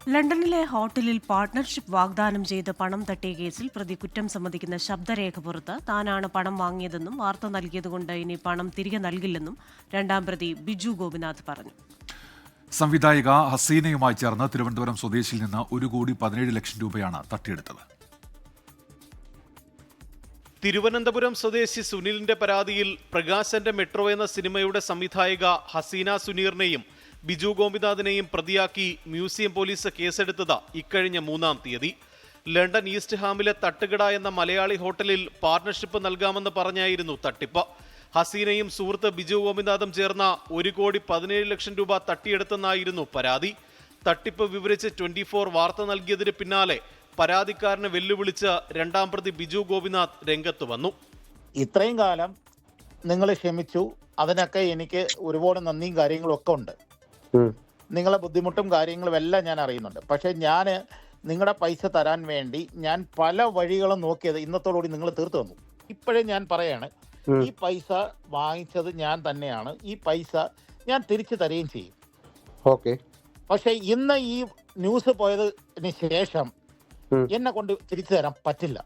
ലണ്ടനിലെ ഹോട്ടലിൽ പാർട്ട്ണർഷിപ്പ് വാഗ്ദാനം ചെയ്ത് പണം തട്ടിയ കേസിൽ പ്രതി കുറ്റം സമ്മതിക്കുന്ന ശബ്ദരേഖ പുറത്ത് താനാണ് പണം വാങ്ങിയതെന്നും വാർത്ത നൽകിയതുകൊണ്ട് ഇനി പണം തിരികെ നൽകില്ലെന്നും രണ്ടാം പ്രതി ബിജു ഗോപിനാഥ് പറഞ്ഞു. സംവിധായിക ഹസീനയുമായി ചേർന്ന് തിരുവനന്തപുരം സ്വദേശിയിൽ നിന്ന് ഒരു കോടി പതിനേഴ് ലക്ഷം രൂപയാണ് തട്ടിയെടുത്തത്. തിരുവനന്തപുരം സ്വദേശി സുനിലിന്റെ പരാതിയിൽ പ്രകാശന്റെ മെട്രോ എന്ന സിനിമയുടെ സംവിധായിക ഹസീന സുനീറിനെയും ബിജു ഗോപിനാഥിനെയും പ്രതിയാക്കി മ്യൂസിയം പോലീസ് കേസെടുത്തത് ഇക്കഴിഞ്ഞ മൂന്നാം തീയതി. ലണ്ടൻ ഈസ്റ്റ് ഹാമിലെ തട്ടുകട എന്ന മലയാളി ഹോട്ടലിൽ പാർട്ണർഷിപ്പ് നൽകാമെന്ന് പറഞ്ഞായിരുന്നു തട്ടിപ്പ്. ഹസീനയും സുഹൃത്ത് ബിജു ഗോപിനാഥും ചേർന്ന ഒരു കോടി പതിനേഴ് ലക്ഷം രൂപ തട്ടിയെടുത്തെന്നായിരുന്നു പരാതി. തട്ടിപ്പ് വിവരിച്ച് ട്വന്റി ഫോർ വാർത്ത നൽകിയതിന് പിന്നാലെ പരാതിക്കാരനെ വെല്ലുവിളിച്ച് രണ്ടാം പ്രതി ബിജു ഗോപിനാഥ് രംഗത്ത് വന്നു. ഇത്രയും കാലം നിങ്ങൾ ക്ഷമിച്ചു. അതിനൊക്കെ എനിക്ക് ഒരുപാട് നന്ദിയും കാര്യങ്ങളും ഒക്കെ ഉണ്ട്. നിങ്ങളെ ബുദ്ധിമുട്ടും കാര്യങ്ങളും എല്ലാം ഞാൻ അറിയുന്നുണ്ട്. പക്ഷെ ഞാൻ നിങ്ങളുടെ പൈസ തരാൻ വേണ്ടി ഞാൻ പല വഴികളും നോക്കിയത് ഇന്നത്തോടുകൂടി നിങ്ങൾ തീർത്തു തന്നു. ഇപ്പോഴേ ഞാൻ പറയാണ് ഈ പൈസ വാങ്ങിച്ചത് ഞാൻ തന്നെയാണ് ഈ പൈസ ഞാൻ തിരിച്ചു തരുകയും ചെയ്യും. ഓക്കെ. പക്ഷെ ഇന്ന് ഈ ന്യൂസ് പോയതിന് ശേഷം എന്നെ കൊണ്ട് തിരിച്ചു തരാൻ പറ്റില്ല.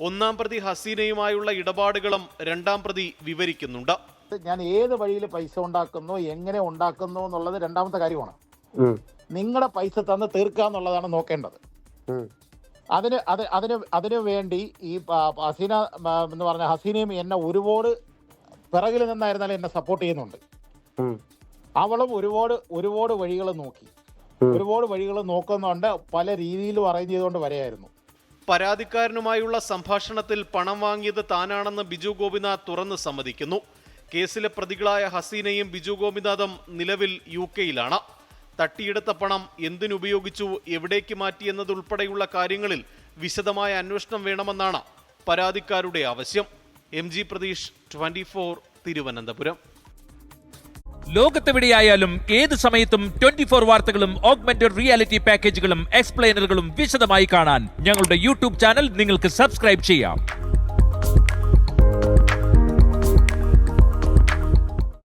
ഒന്നാം പ്രതി ഹസീനയുമായുള്ള ഇടപാടുകളും രണ്ടാം പ്രതി വിവരിക്കുന്നുണ്ട്. ഞാൻ ഏത് വഴിയിൽ പൈസ ഉണ്ടാക്കുന്നു എങ്ങനെ ഉണ്ടാക്കുന്നു എന്നുള്ളത് രണ്ടാമത്തെ കാര്യമാണ്. നിങ്ങളുടെ പൈസ തന്ന് തീർക്കുക എന്നുള്ളതാണ് നോക്കേണ്ടത്. അതിന് അത് അതിന് അതിനു വേണ്ടി ഈ ഹസീന എന്ന് പറഞ്ഞ ഹസീനയും എന്നെ ഒരുപാട് പിറകിൽ നിന്നായിരുന്നാലും എന്നെ സപ്പോർട്ട് ചെയ്യുന്നുണ്ട്. അവളും ഒരുപാട് ഒരുപാട് വഴികൾ നോക്കി. ഒരുപാട് വഴികൾ നോക്കുന്നുണ്ട്. പല രീതിയിലും അറേഞ്ച് ചെയ്തുകൊണ്ട് വരെയായിരുന്നു. പരാതിക്കാരനുമായുള്ള സംഭാഷണത്തിൽ പണം വാങ്ങിയത് താനാണെന്ന് ബിജു ഗോപിനാഥ് തുറന്ന് സമ്മതിക്കുന്നു. കേസിലെ പ്രതികളായ ഹസീനയും ബിജു ഗോപിനാഥും നിലവിൽ യു കെയിലാണ്. തട്ടിയെടുത്ത പണം എന്തിനുപയോഗിച്ചു എവിടേക്ക് മാറ്റിയെന്നതുൾപ്പെടെയുള്ള കാര്യങ്ങളിൽ വിശദമായ അന്വേഷണം വേണമെന്നാണ് പരാതിക്കാരുടെ ആവശ്യം. M G Prateesh twenty four Thiruvananthapuram. ലോകത്തെവിടെയായാലും ഏത് സമയത്തും ട്വന്റി ഫോർ വാർത്തകളും ഓഗ്മെന്റഡ് റിയാലിറ്റി പാക്കേജുകളും എക്സ്പ്ലെയിനറുകളും വിശദമായി കാണാൻ ഞങ്ങളുടെ യൂട്യൂബ് ചാനൽ നിങ്ങൾക്ക് സബ്സ്ക്രൈബ് ചെയ്യാം.